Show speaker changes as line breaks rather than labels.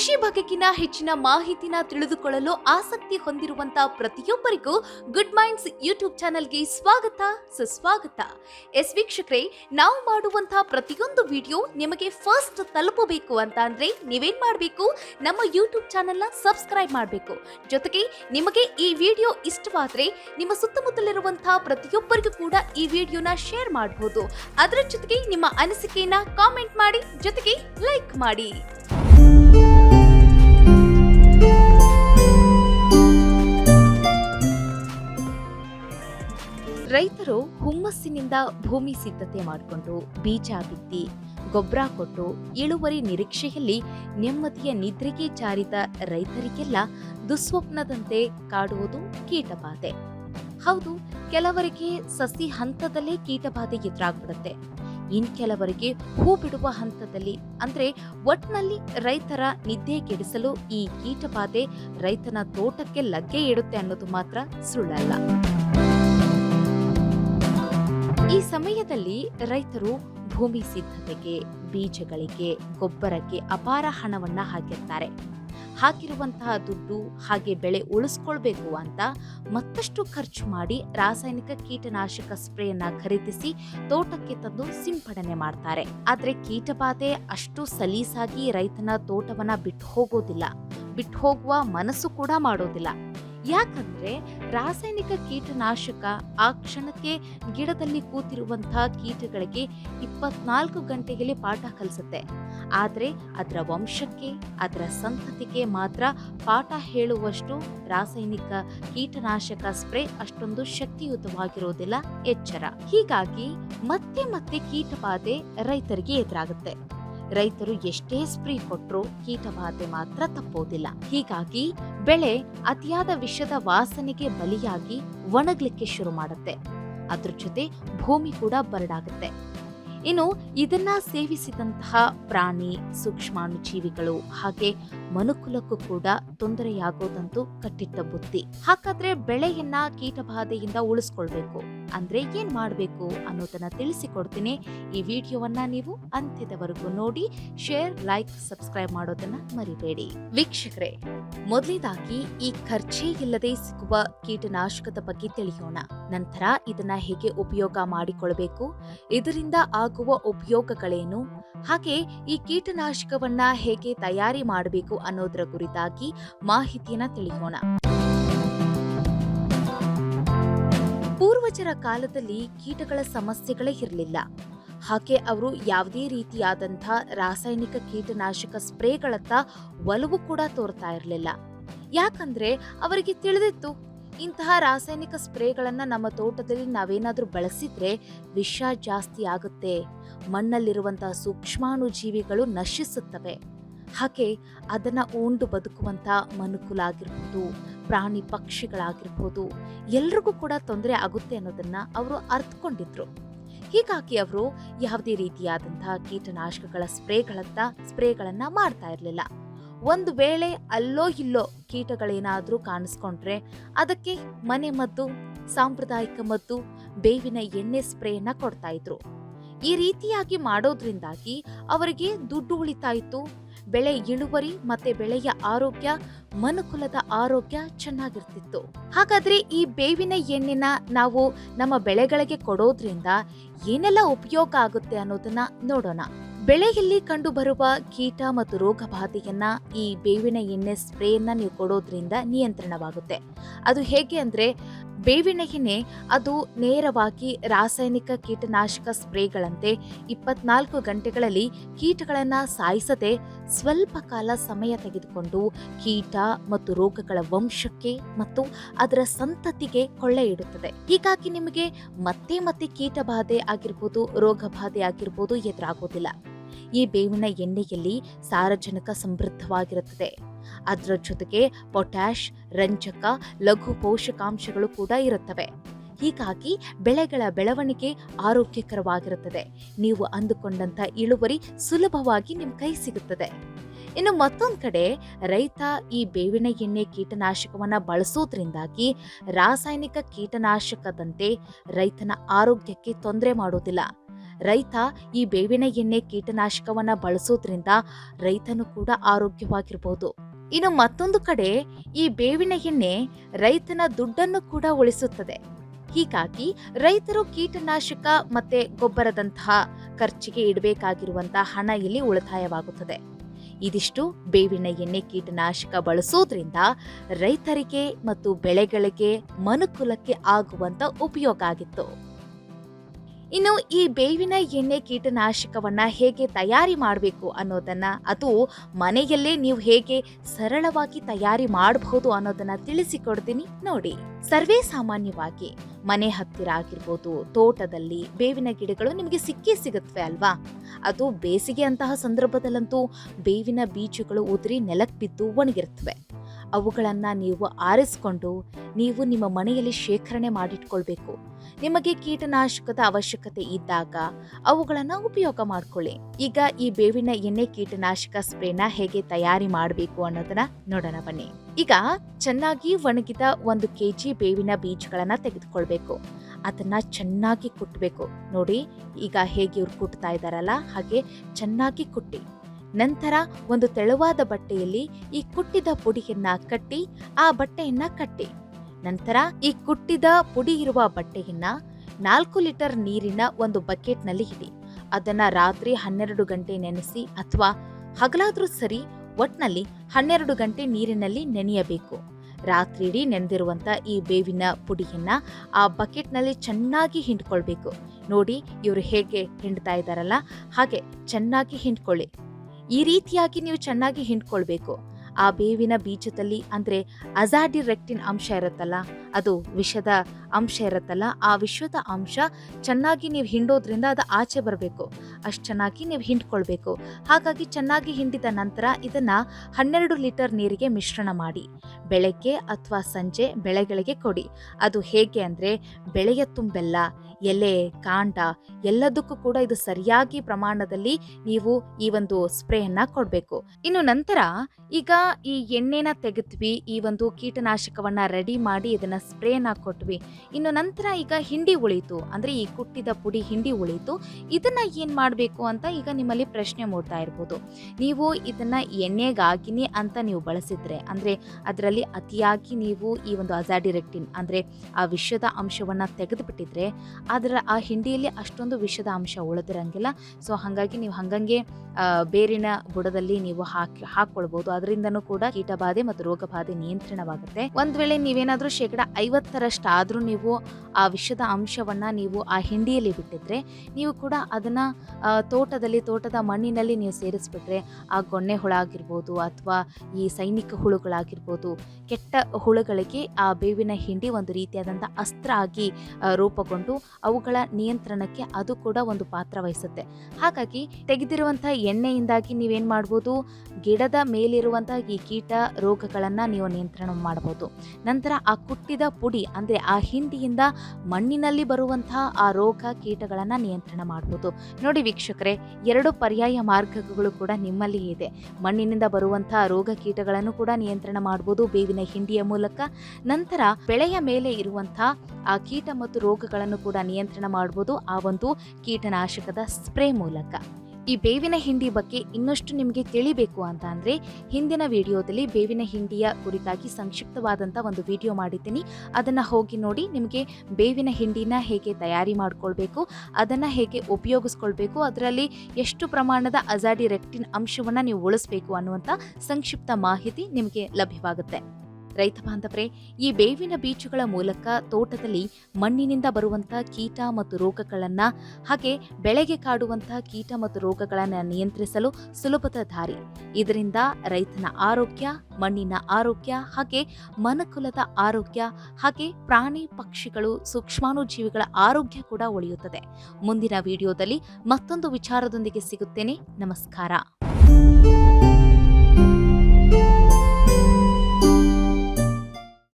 ಕೃಷಿ ಬಗೆಗಿನ ಹೆಚ್ಚಿನ ಮಾಹಿತಿನ ತಿಳಿದುಕೊಳ್ಳಲು ಆಸಕ್ತಿ ಹೊಂದಿರುವಂತಹ ಪ್ರತಿಯೊಬ್ಬರಿಗೂ ಗುಡ್ ಮೈಂಡ್ಸ್ ಯೂಟ್ಯೂಬ್ ಚಾನೆಲ್ಗೆ ಸ್ವಾಗತ, ಸುಸ್ವಾಗತ. ಎಸ್ ವೀಕ್ಷಕರೇ, ನಾವು ಮಾಡುವಂತಹ ಪ್ರತಿಯೊಂದು ವಿಡಿಯೋ ನಿಮಗೆ ಫಸ್ಟ್ ತಲುಪಬೇಕು ಅಂತ ಅಂದ್ರೆ ನೀವೇನ್ ಮಾಡಬೇಕು? ನಮ್ಮ ಯೂಟ್ಯೂಬ್ ಚಾನೆಲ್ನ ಸಬ್ಸ್ಕ್ರೈಬ್ ಮಾಡಬೇಕು. ಜೊತೆಗೆ ನಿಮಗೆ ಈ ವಿಡಿಯೋ ಇಷ್ಟವಾದ್ರೆ ನಿಮ್ಮ ಸುತ್ತಮುತ್ತಲಿರುವಂತಹ ಪ್ರತಿಯೊಬ್ಬರಿಗೂ ಕೂಡ ಈ ವಿಡಿಯೋನ ಶೇರ್ ಮಾಡಬಹುದು ಅದರ ಜೊತೆಗೆ ನಿಮ್ಮ ಅನಿಸಿಕೆಯನ್ನ ಕಾಮೆಂಟ್ ಮಾಡಿ, ಜೊತೆಗೆ ಲೈಕ್ ಮಾಡಿ. ಹುಮ್ಮಸ್ಸಿನಿಂದ ಭೂಮಿ ಸಿದ್ಧತೆ ಮಾಡಿಕೊಂಡು ಬೀಜ ಬಿತ್ತಿ ಗೊಬ್ಬರ ಕೊಟ್ಟು ಇಳುವರಿ ನಿರೀಕ್ಷೆಯಲ್ಲಿ ನೆಮ್ಮದಿಯ ನಿದ್ರೆಗೆ ಜಾರಿದ ರೈತರಿಗೆಲ್ಲ ದುಸ್ವಪ್ನದಂತೆ ಕಾಡುವುದು ಕೀಟಬಾಧೆ. ಹೌದು, ಕೆಲವರಿಗೆ ಸಸಿ ಹಂತದಲ್ಲೇ ಕೀಟಬಾಧೆ ಎದುರಾಗ್ಬಿಡುತ್ತೆ. ಇನ್ ಕೆಲವರಿಗೆ ಹೂ ಬಿಡುವ ಹಂತದಲ್ಲಿ ಅಂದ್ರೆ ಒಟ್ನಲ್ಲಿ ರೈತರ ನಿದ್ದೆ ಕೆಡಿಸಲು ಈ ಕೀಟಬಾಧೆ ರೈತನ ತೋಟಕ್ಕೆ ಲಗ್ಗೆ ಇಡುತ್ತೆ ಅನ್ನೋದು ಮಾತ್ರ ಸುಳ್ಳಲ್ಲ. ಸಮಯದಲ್ಲಿ ರೈತರು ಭೂಮಿ ಸಿದ್ಧತೆಗೆ, ಬೀಜಗಳಿಗೆ, ಗೊಬ್ಬರಕ್ಕೆ ಅಪಾರ ಹಣವನ್ನ ಹಾಕಿರ್ತಾರೆ. ಹಾಕಿರುವಂತಹ ದುಡ್ಡು ಹಾಗೆ ಬೆಳೆ ಉಳಿಸ್ಕೊಳ್ಬೇಕು ಅಂತ ಮತ್ತಷ್ಟು ಖರ್ಚು ಮಾಡಿ ರಾಸಾಯನಿಕ ಕೀಟನಾಶಕ ಸ್ಪ್ರೇಯನ್ನ ಖರೀದಿಸಿ ತೋಟಕ್ಕೆ ತಂದು ಸಿಂಪಡಣೆ ಮಾಡ್ತಾರೆ. ಆದ್ರೆ ಕೀಟಬಾಧೆ ಅಷ್ಟು ಸಲೀಸಾಗಿ ರೈತನ ತೋಟವನ್ನ ಬಿಟ್ಟು ಹೋಗೋದಿಲ್ಲ. ಬಿಟ್ಟು ಹೋಗುವ ಮನಸ್ಸು ಕೂಡ ಮಾಡೋದಿಲ್ಲ. ಯಾಕಂದ್ರೆ ರಾಸಾಯನಿಕ ಕೀಟನಾಶಕ ಆ ಕ್ಷಣಕ್ಕೆ ಗಿಡದಲ್ಲಿ ಕೂತಿರುವಂತಹ ಕೀಟಗಳಿಗೆ ಇಪ್ಪತ್ನಾಲ್ಕು ಗಂಟೆಯಲ್ಲಿ ಪಾಠ ಕಲಿಸುತ್ತೆ. ಆದರೆ ಅದರ ವಂಶಕ್ಕೆ, ಅದರ ಸಂತತಿಗೆ ಮಾತ್ರ ಪಾಠ ಹೇಳುವಷ್ಟು ರಾಸಾಯನಿಕ ಕೀಟನಾಶಕ ಸ್ಪ್ರೇ ಅಷ್ಟೊಂದು ಶಕ್ತಿಯುತವಾಗಿರೋದಿಲ್ಲ, ಎಚ್ಚರ. ಹೀಗಾಗಿ ಮತ್ತೆ ಮತ್ತೆ ಕೀಟಬಾಧೆ ರೈತರಿಗೆ ಎದುರಾಗುತ್ತೆ. ರೈತರು ಎಷ್ಟೇ ಸ್ಪ್ರೀ ಕೊಟ್ಟರೂ ಕೀಟಬಾಧೆ ಮಾತ್ರ ತಪ್ಪೋದಿಲ್ಲ. ಹೀಗಾಗಿ ಬೆಳೆ ಅತಿಯಾದ ವಿಷದ ವಾಸನೆಗೆ ಬಲಿಯಾಗಿ ಒಣಗ್ಲಿಕ್ಕೆ ಶುರು ಮಾಡುತ್ತೆ. ಅದ್ರ ಜೊತೆ ಭೂಮಿ ಕೂಡ ಬರಡಾಗುತ್ತೆ. ಇನ್ನು ಇದನ್ನ ಸೇವಿಸಿದಂತಹ ಪ್ರಾಣಿ ಸೂಕ್ಷ್ಮಾಣುಜೀವಿಗಳು ಹಾಗೆ ಮನುಕುಲಕ್ಕೂ ಕೂಡ ತೊಂದರೆಯಾಗೋದಂತೂ ಕಟ್ಟಿಟ್ಟ ಬುದ್ಧಿ. ಹಾಗಾದ್ರೆ ಬೆಳೆಯನ್ನ ಕೀಟಬಾಧೆಯಿಂದ ಉಳಿಸ್ಕೊಳ್ಬೇಕು. ಅಂದ್ರೆ ಏನ್ ಮಾಡ್ಬೇಕು ಅನ್ನೋದನ್ನ ತಿಳಿಸಿಕೊಡ್ತೀನಿ. ಈ ವಿಡಿಯೋವನ್ನ ನೀವು ಅಂತ್ಯದವರೆಗೂ ನೋಡಿ, ಶೇರ್, ಲೈಕ್, ಸಬ್ಸ್ಕ್ರೈಬ್ ಮಾಡೋದನ್ನ ಮರಿಬೇಡಿ. ವೀಕ್ಷಕರೇ ಮೊದಲನೇದಾಗಿ ಈ ಖರ್ಚೇ ಇಲ್ಲದೆ ಸಿಗುವ ಕೀಟನಾಶಕದ ಬಗ್ಗೆ ತಿಳಿಯೋಣ. ನಂತರ ಇದನ್ನ ಹೇಗೆ ಉಪಯೋಗ ಮಾಡಿಕೊಳ್ಬೇಕು, ಇದರಿಂದ ಆಗುವ ಉಪಯೋಗಗಳೇನು, ಹಾಗೆ ಈ ಕೀಟನಾಶಕವನ್ನ ಹೇಗೆ ತಯಾರಿ ಮಾಡಬೇಕು ಅನ್ನೋದರ ಕುರಿತಾಗಿ ಮಾಹಿತಿಯನ್ನ ತಿಳಿಯೋಣ. ಪೂರ್ವಜರ ಕಾಲದಲ್ಲಿ ಕೀಟಗಳ ಸಮಸ್ಯೆಗಳೇ ಇರಲಿಲ್ಲ. ಹಾಗೆ ಅವರು ಯಾವುದೇ ರೀತಿಯಾದಂಥ ರಾಸಾಯನಿಕ ಕೀಟನಾಶಕ ಸ್ಪ್ರೇಗಳತ್ತ ಒಲವು ಕೂಡ ತೋರ್ತಾ ಇರಲಿಲ್ಲ. ಯಾಕಂದ್ರೆ ಅವರಿಗೆ ತಿಳಿದಿತ್ತು, ಇಂತಹ ರಾಸಾಯನಿಕ ಸ್ಪ್ರೇಗಳನ್ನ ನಮ್ಮ ತೋಟದಲ್ಲಿ ನಾವೇನಾದ್ರೂ ಬಳಸಿದ್ರೆ ವಿಷ ಜಾಸ್ತಿ ಆಗುತ್ತೆ, ಮಣ್ಣಲ್ಲಿರುವಂತಹ ಸೂಕ್ಷ್ಮಾಣುಜೀವಿಗಳು ನಶಿಸುತ್ತವೆ. ಹಾಗೆ ಅದನ್ನ ಉಂಡು ಬದುಕುವಂತ ಮನುಕುಲ ಆಗಿರ್ಬೋದು, ಪ್ರಾಣಿ ಪಕ್ಷಿಗಳಾಗಿರ್ಬೋದು, ಎಲ್ರಿಗೂ ಕೂಡ ತೊಂದರೆ ಆಗುತ್ತೆ ಅನ್ನೋದನ್ನ ಅವರು ಅರ್ಥಕೊಂಡಿದ್ರು ಹೀಗಾಗಿ ಅವರು ಯಾವುದೇ ರೀತಿಯಾದಂತಹ ಕೀಟನಾಶಕಗಳ ಸ್ಪ್ರೇಗಳಂತ ಸ್ಪ್ರೇಗಳನ್ನ ಮಾಡ್ತಾ ಇರಲಿಲ್ಲ. ಒಂದು ವೇಳೆ ಅಲ್ಲೋ ಇಲ್ಲೋ ಕೀಟಗಳೇನಾದರೂ ಕಾಣಿಸ್ಕೊಂಡ್ರೆ ಅದಕ್ಕೆ ಮನೆ ಮದ್ದು, ಸಾಂಪ್ರದಾಯಿಕ ಮದ್ದು, ಬೇವಿನ ಎಣ್ಣೆ ಸ್ಪ್ರೇಯನ್ನು ಕೊಡ್ತಾ ಇದ್ರು. ಈ ರೀತಿಯಾಗಿ ಮಾಡೋದ್ರಿಂದಾಗಿ ಅವರಿಗೆ ದುಡ್ಡು ಉಳಿತಾಯಿತು ಬೆಳೆ ಇಳುವರಿ ಮತ್ತೆ ಬೆಳೆಯ ಆರೋಗ್ಯ, ಮನುಕುಲದ ಆರೋಗ್ಯ ಚೆನ್ನಾಗಿರ್ತಿತ್ತು. ಹಾಗಾದ್ರೆ ಈ ಬೇವಿನ ಎಣ್ಣೆನ ನಾವು ನಮ್ಮ ಬೆಳೆಗಳಿಗೆ ಕೊಡೋದ್ರಿಂದ ಏನೆಲ್ಲ ಉಪಯೋಗ ಆಗುತ್ತೆ ಅನ್ನೋದನ್ನ ನೋಡೋಣ. ಬೆಳೆಯಲ್ಲಿ ಕಂಡುಬರುವ ಕೀಟ ಮತ್ತು ರೋಗ ಬಾಧೆಯನ್ನ ಈ ಬೇವಿನ ಎಣ್ಣೆ ಸ್ಪ್ರೇಯನ್ನ ನೀವು ಕೊಡೋದ್ರಿಂದ ನಿಯಂತ್ರಣವಾಗುತ್ತೆ. ಅದು ಹೇಗೆ ಅಂದ್ರೆ ಬೇವಿನ ಎಣ್ಣೆ, ಅದು ನೇರವಾಗಿ ರಾಸಾಯನಿಕ ಕೀಟನಾಶಕ ಸ್ಪ್ರೇಗಳಂತೆ ಇಪ್ಪತ್ನಾಲ್ಕು ಗಂಟೆಗಳಲ್ಲಿ ಕೀಟಗಳನ್ನು ಸಾಯಿಸದೆ ಸ್ವಲ್ಪ ಕಾಲ ಸಮಯ ತೆಗೆದುಕೊಂಡು ಕೀಟ ಮತ್ತು ರೋಗಗಳ ವಂಶಕ್ಕೆ ಮತ್ತು ಅದರ ಸಂತತಿಗೆ ಕೊಳ್ಳೆ ಇಡುತ್ತದೆ. ಹೀಗಾಗಿ ನಿಮಗೆ ಮತ್ತೆ ಮತ್ತೆ ಕೀಟ ಬಾಧೆ ಆಗಿರ್ಬೋದು ರೋಗ ಬಾಧೆ ಆಗಿರ್ಬೋದು ಎದುರಾಗೋದಿಲ್ಲ. ಈ ಬೇವಿನ ಎಣ್ಣೆಯಲ್ಲಿ ಸಾರಜನಕ ಸಮೃದ್ಧವಾಗಿರುತ್ತದೆ. ಅದರ ಜೊತೆಗೆ ಪೊಟ್ಯಾಶ್ ರಂಜಕ, ಲಘು ಪೋಷಕಾಂಶಗಳು ಕೂಡ ಇರುತ್ತವೆ. ಹೀಗಾಗಿ ಬೆಳೆಗಳ ಬೆಳವಣಿಗೆ ಆರೋಗ್ಯಕರವಾಗಿರುತ್ತದೆ. ನೀವು ಅಂದುಕೊಂಡಂತ ಇಳುವರಿ ಸುಲಭವಾಗಿ ನಿಮ್ಮ ಕೈ ಸಿಗುತ್ತದೆ. ಇನ್ನು ಮತ್ತೊಂದು ಕಡೆ, ರೈತ ಈ ಬೇವಿನ ಎಣ್ಣೆ ಕೀಟನಾಶಕವನ್ನ ಬಳಸೋದ್ರಿಂದಾಗಿ ರಾಸಾಯನಿಕ ಕೀಟನಾಶಕದಂತೆ ರೈತನ ಆರೋಗ್ಯಕ್ಕೆ ತೊಂದರೆ ಮಾಡೋದಿಲ್ಲ. ರೈತ ಈ ಬೇವಿನ ಎಣ್ಣೆ ಕೀಟನಾಶಕವನ್ನ ಬಳಸೋದ್ರಿಂದ ರೈತನು ಕೂಡ ಆರೋಗ್ಯವಾಗಿರ್ಬೋದು. ಇನ್ನು ಮತ್ತೊಂದು ಕಡೆ ಈ ಬೇವಿನ ಎಣ್ಣೆ ರೈತನ ದುಡ್ಡನ್ನು ಕೂಡ ಉಳಿಸುತ್ತದೆ. ಹೀಗಾಗಿ ರೈತರು ಕೀಟನಾಶಕ ಮತ್ತೆ ಗೊಬ್ಬರದಂತಹ ಖರ್ಚಿಗೆ ಇಡಬೇಕಾಗಿರುವಂತಹ ಹಣ ಇಲ್ಲಿ ಉಳಿತಾಯವಾಗುತ್ತದೆ. ಇದಿಷ್ಟು ಬೇವಿನ ಎಣ್ಣೆ ಕೀಟನಾಶಕ ಬಳಸೋದ್ರಿಂದ ರೈತರಿಗೆ ಮತ್ತು ಬೆಳೆಗಳಿಗೆ ಮನುಕುಲಕ್ಕೆ ಆಗುವಂತ ಉಪಯೋಗ ಆಗಿತ್ತು. ಇನ್ನು ಈ ಬೇವಿನ ಎಣ್ಣೆ ಕೀಟನಾಶಕವನ್ನ ಹೇಗೆ ತಯಾರಿ ಮಾಡಬೇಕು ಅನ್ನೋದನ್ನ, ಅದು ಮನೆಯಲ್ಲೇ ನೀವು ಹೇಗೆ ಸರಳವಾಗಿ ತಯಾರಿ ಮಾಡಬಹುದು ಅನ್ನೋದನ್ನ ತಿಳಿಸಿಕೊಡ್ತೀನಿ ನೋಡಿ. ಸರ್ವೇ ಸಾಮಾನ್ಯವಾಗಿ ಮನೆ ಹತ್ತಿರ ಆಗಿರ್ಬೋದು, ತೋಟದಲ್ಲಿ ಬೇವಿನ ಗಿಡಗಳು ನಿಮಗೆ ಸಿಕ್ಕೇ ಸಿಗುತ್ತವೆ ಅಲ್ವಾ? ಅದು ಬೇಸಿಗೆ ಅಂತಹ ಸಂದರ್ಭದಲ್ಲಂತೂ ಬೇವಿನ ಬೀಜಗಳು ಉದುರಿ ನೆಲಕ್ಕೆ ಬಿದ್ದು ಒಣಗಿರ್ತವೆ ಅವುಗಳನ್ನು ನೀವು ಆರಿಸ್ಕೊಂಡು ನೀವು ನಿಮ್ಮ ಮನೆಯಲ್ಲಿ ಶೇಖರಣೆ ಮಾಡಿಟ್ಕೊಳ್ಬೇಕು. ನಿಮಗೆ ಕೀಟನಾಶಕದ ಅವಶ್ಯಕತೆ ಇದ್ದಾಗ ಅವುಗಳನ್ನು ಉಪಯೋಗ ಮಾಡಿಕೊಳ್ಳಿ. ಈಗ ಈ ಬೇವಿನ ಎಣ್ಣೆ ಕೀಟನಾಶಕ ಸ್ಪ್ರೇನ ಹೇಗೆ ತಯಾರಿ ಮಾಡಬೇಕು ಅನ್ನೋದನ್ನ ನೋಡೋಣ ಬನ್ನಿ. ಈಗ ಚೆನ್ನಾಗಿ ಒಣಗಿದ ಒಂದು ಕೆಜಿ ಬೇವಿನ ಬೀಜಗಳನ್ನು ತೆಗೆದುಕೊಳ್ಬೇಕು. ಅದನ್ನ ಚೆನ್ನಾಗಿ ಕುಟ್ಟಬೇಕು ನೋಡಿ, ಈಗ ಹೇಗೆ ಇವ್ರು ಕುಟ್ತಾ ಇದ್ದಾರಲ್ಲ, ಹಾಗೆ ಚೆನ್ನಾಗಿ ಕುಟ್ಟಿ. ನಂತರ ಒಂದು ತೆಳುವಾದ ಬಟ್ಟೆಯಲ್ಲಿ ಈ ಕುಟ್ಟಿದ ಪುಡಿಯನ್ನ ಕಟ್ಟಿ, ಆ ಬಟ್ಟೆಯನ್ನ ಕಟ್ಟಿ. ನಂತರ ಈ ಕುಟ್ಟಿದ ಪುಡಿ ಇರುವ ಬಟ್ಟೆಯನ್ನ ನಾಲ್ಕು ಲೀಟರ್ ನೀರಿನ ಒಂದು ಬಕೆಟ್ನಲ್ಲಿ ಇಡಿ. ಅದನ್ನ ರಾತ್ರಿ ಹನ್ನೆರಡು ಗಂಟೆ ನೆನೆಸಿ, ಅಥವಾ ಹಗಲಾದ್ರೂ ಸರಿ, ಒಟ್ನಲ್ಲಿ ಹನ್ನೆರಡು ಗಂಟೆ ನೀರಿನಲ್ಲಿ ನೆನೆಯಬೇಕು. ರಾತ್ರಿ ಇಡೀ ನೆನೆದಿರುವಂತ ಈ ಬೇವಿನ ಪುಡಿಯನ್ನ ಆ ಬಕೆಟ್ನಲ್ಲಿ ಚೆನ್ನಾಗಿ ಹಿಂಡ್ಕೊಳ್ಬೇಕು. ನೋಡಿ, ಇವರು ಹೇಗೆ ಹಿಂಡ್ತಾ ಇದ್ದಾರಲ್ಲ? ಹಾಗೆ ಚೆನ್ನಾಗಿ ಹಿಂಡ್ಕೊಳ್ಳಿ. ಈ ರೀತಿಯಾಗಿ ನೀವು ಚೆನ್ನಾಗಿ ಹಿಂಡ್ಕೊಳ್ಬೇಕು. ಆ ಬೇವಿನ ಬೀಜದಲ್ಲಿ ಅಂದ್ರೆ ಅಜಾಡಿರೆಕ್ಟಿನ್ ಅಂಶ ಇರುತ್ತಲ್ಲ, ಅದು ವಿಷದ ಅಂಶ ಇರುತ್ತಲ್ಲ, ಆ ವಿಷದ ಅಂಶ ಚೆನ್ನಾಗಿ ನೀವು ಹಿಂಡೋದ್ರಿಂದ ಅದು ಆಚೆ ಬರಬೇಕು. ಅಷ್ಟು ಚೆನ್ನಾಗಿ ನೀವು ಹಿಂಡ್ಕೊಳ್ಬೇಕು. ಹಾಗಾಗಿ ಚೆನ್ನಾಗಿ ಹಿಂಡಿದ ನಂತರ ಇದನ್ನ ಹನ್ನೆರಡು ಲೀಟರ್ ನೀರಿಗೆ ಮಿಶ್ರಣ ಮಾಡಿ. ಬೆಳಗ್ಗೆ ಅಥವಾ ಸಂಜೆ ಬೆಳೆಗಳಿಗೆ ಕೊಡಿ. ಅದು ಹೇಗೆ ಅಂದ್ರೆ, ಬೆಳೆಯ ತುಂಬೆಲ್ಲ ಎಲೆ, ಕಾಂಡ ಎಲ್ಲದಕ್ಕೂ ಕೂಡ ಇದು ಸರಿಯಾಗಿ ಪ್ರಮಾಣದಲ್ಲಿ ನೀವು ಈ ಒಂದು ಸ್ಪ್ರೇಯನ್ನ ಕೊಡಬೇಕು. ಇನ್ನು ನಂತರ ಈಗ ಈ ಎಣ್ಣೆನ ತೆಗೆದ್ವಿ, ಈ ಒಂದು ಕೀಟನಾಶಕವನ್ನ ರೆಡಿ ಮಾಡಿ ಇದನ್ನ ಸ್ಪ್ರೇನ ಕೊಟ್ವಿ. ಇನ್ನು ನಂತರ ಈಗ ಹಿಂಡಿ ಉಳಿತು, ಅಂದ್ರೆ ಈ ಕುಟ್ಟಿದ ಪುಡಿ ಹಿಂಡಿ ಉಳಿತು. ಇದನ್ನ ಏನ್ ಮಾಡಬೇಕು ಅಂತ ಈಗ ನಿಮ್ಮಲ್ಲಿ ಪ್ರಶ್ನೆ ಮೂಡ್ತಾ ಇರ್ಬೋದು. ನೀವು ಇದನ್ನ ಎಣ್ಣೆಗಾಗಿನೇ ಅಂತ ನೀವು ಬಳಸಿದ್ರೆ, ಅಂದ್ರೆ ಅದರಲ್ಲಿ ಅತಿಯಾಗಿ ನೀವು ಈ ಒಂದು ಅಜಾಡಿರೆಕ್ಟಿನ್ ಅಂದ್ರೆ ಆ ವಿಷದ ಅಂಶವನ್ನ ತೆಗೆದುಬಿಟ್ಟಿದ್ರೆ ಅದರ ಆ ಹಿಂಡಿಯಲ್ಲಿ ಅಷ್ಟೊಂದು ವಿಷದ ಅಂಶ ಉಳಿದಿರಂಗಿಲ್ಲ. ಸೊ ಹಾಗಾಗಿ ನೀವು ಹಂಗಂಗೆ ಬೇರಿನ ಬುಡದಲ್ಲಿ ನೀವು ಹಾಕಿ ಹಾಕೊಳ್ಬಹುದು ಅದರಿಂದನೂ ಕೂಡ ಕೀಟಬಾಧೆ ಮತ್ತು ರೋಗ ಬಾಧೆ ನಿಯಂತ್ರಣವಾಗುತ್ತೆ. ಒಂದ್ ವೇಳೆ ನೀವೇನಾದ್ರೂ ಶೇಕಡ ಐವತ್ತರಷ್ಟಾದ್ರೂ ನೀವು ಆ ವಿಷದ ಅಂಶವನ್ನ ನೀವು ಆ ಹಿಂಡಿಯಲ್ಲಿ ಬಿಟ್ಟಿದ್ರೆ, ನೀವು ಕೂಡ ಅದನ್ನ ತೋಟದಲ್ಲಿ, ತೋಟದ ಮಣ್ಣಿನಲ್ಲಿ ನೀವು ಸೇರಿಸ್ಬಿಟ್ರೆ ಆ ಗೊಣ್ಣೆ ಹುಳ ಆಗಿರ್ಬೋದು ಅಥವಾ ಈ ಸೈನಿಕ ಹುಳುಗಳಾಗಿರ್ಬೋದು, ಕೆಟ್ಟ ಹುಳುಗಳಿಗೆ ಆ ಬೇವಿನ ಹಿಂಡಿ ಒಂದು ರೀತಿಯಾದಂಥ ಅಸ್ತ್ರ ಆಗಿ ರೂಪುಗೊಂಡು ಅವುಗಳ ನಿಯಂತ್ರಣಕ್ಕೆ ಅದು ಕೂಡ ಒಂದು ಪಾತ್ರ ವಹಿಸುತ್ತೆ. ಹಾಗಾಗಿ ತೆಗೆದಿರುವಂತಹ ಎಣ್ಣೆಯಿಂದಾಗಿ ನೀವೇನು ಮಾಡ್ಬೋದು? ಗಿಡದ ಮೇಲಿರುವಂತಹ ಈ ಕೀಟ ರೋಗಗಳನ್ನು ನೀವು ನಿಯಂತ್ರಣ ಮಾಡಬಹುದು ನಂತರ ಆ ಕುಟ್ಟಿದ ಪುಡಿ ಅಂದ್ರೆ ಆ ಹಿಂಡಿಯಿಂದ ಮಣ್ಣಿನಲ್ಲಿ ಬರುವಂತಹ ಆ ರೋಗ ಕೀಟಗಳನ್ನು ನಿಯಂತ್ರಣ ಮಾಡಬಹುದು ನೋಡಿ ವೀಕ್ಷಕರೇ, ಎರಡು ಪರ್ಯಾಯ ಮಾರ್ಗಗಳು ಕೂಡ ನಿಮ್ಮಲ್ಲಿ ಇದೆ. ಮಣ್ಣಿನಿಂದ ಬರುವಂತಹ ರೋಗ ಕೀಟಗಳನ್ನು ಕೂಡ ನಿಯಂತ್ರಣ ಮಾಡಬಹುದು ಬೇವಿನ ಹಿಂಡಿಯ ಮೂಲಕ. ನಂತರ ಬೆಳೆಯ ಮೇಲೆ ಇರುವಂತಹ ಆ ಕೀಟ ಮತ್ತು ರೋಗಗಳನ್ನು ಕೂಡ ನಿಯಂತ್ರಣ ಮಾಡಬಹುದು ಆ ಒಂದು ಕೀಟನಾಶಕದ ಸ್ಪ್ರೇ ಮೂಲಕ. ಈ ಬೇವಿನ ಹಿಂಡಿ ಬಗ್ಗೆ ಇನ್ನಷ್ಟು ನಿಮಗೆ ತಿಳಿಬೇಕು ಅಂತ ಅಂದರೆ ಹಿಂದಿನ ವಿಡಿಯೋದಲ್ಲಿ ಬೇವಿನ ಹಿಂಡಿಯ ಕುರಿತಾಗಿ ಸಂಕ್ಷಿಪ್ತವಾದಂಥ ಒಂದು ವಿಡಿಯೋ ಮಾಡಿದ್ದೀನಿ. ಅದನ್ನ ಹೋಗಿ ನೋಡಿ ನಿಮಗೆ ಬೇವಿನ ಹಿಂಡಿನ ಹೇಗೆ ತಯಾರಿ ಮಾಡಿಕೊಳ್ಬೇಕು, ಅದನ್ನ ಹೇಗೆ ಉಪಯೋಗಿಸ್ಕೊಳ್ಬೇಕು, ಅದರಲ್ಲಿ ಎಷ್ಟು ಪ್ರಮಾಣದ ಅಜಾಡಿ ರೆಕ್ಟಿನ್ ಅಂಶವನ್ನ ನೀವು ಉಳಿಸ್ಬೇಕು ಅನ್ನುವಂಥ ಸಂಕ್ಷಿಪ್ತ ಮಾಹಿತಿ ನಿಮಗೆ ಲಭ್ಯವಾಗುತ್ತೆ. ರೈತ ಬಾಂಧವರೇ, ಈ ಬೇವಿನ ಬೀಜಗಳ ಮೂಲಕ ತೋಟದಲ್ಲಿ ಮಣ್ಣಿನಿಂದ ಬರುವಂತಹ ಕೀಟ ಮತ್ತು ರೋಗಗಳನ್ನ, ಹಾಗೆ ಬೆಳೆಗೆ ಕಾಡುವಂತಹ ಕೀಟ ಮತ್ತು ರೋಗಗಳನ್ನು ನಿಯಂತ್ರಿಸಲು ಸುಲಭದ ದಾರಿ. ಇದರಿಂದ ರೈತನ ಆರೋಗ್ಯ, ಮಣ್ಣಿನ ಆರೋಗ್ಯ, ಹಾಗೆ ಮನಕುಲದ ಆರೋಗ್ಯ, ಹಾಗೆ ಪ್ರಾಣಿ ಪಕ್ಷಿಗಳು, ಸೂಕ್ಷ್ಮಾಣುಜೀವಿಗಳ ಆರೋಗ್ಯ ಕೂಡ ಉಳಿಯುತ್ತದೆ. ಮುಂದಿನ ವಿಡಿಯೋದಲ್ಲಿ ಮತ್ತೊಂದು ವಿಚಾರದೊಂದಿಗೆ ಸಿಗುತ್ತೇನೆ. ನಮಸ್ಕಾರ.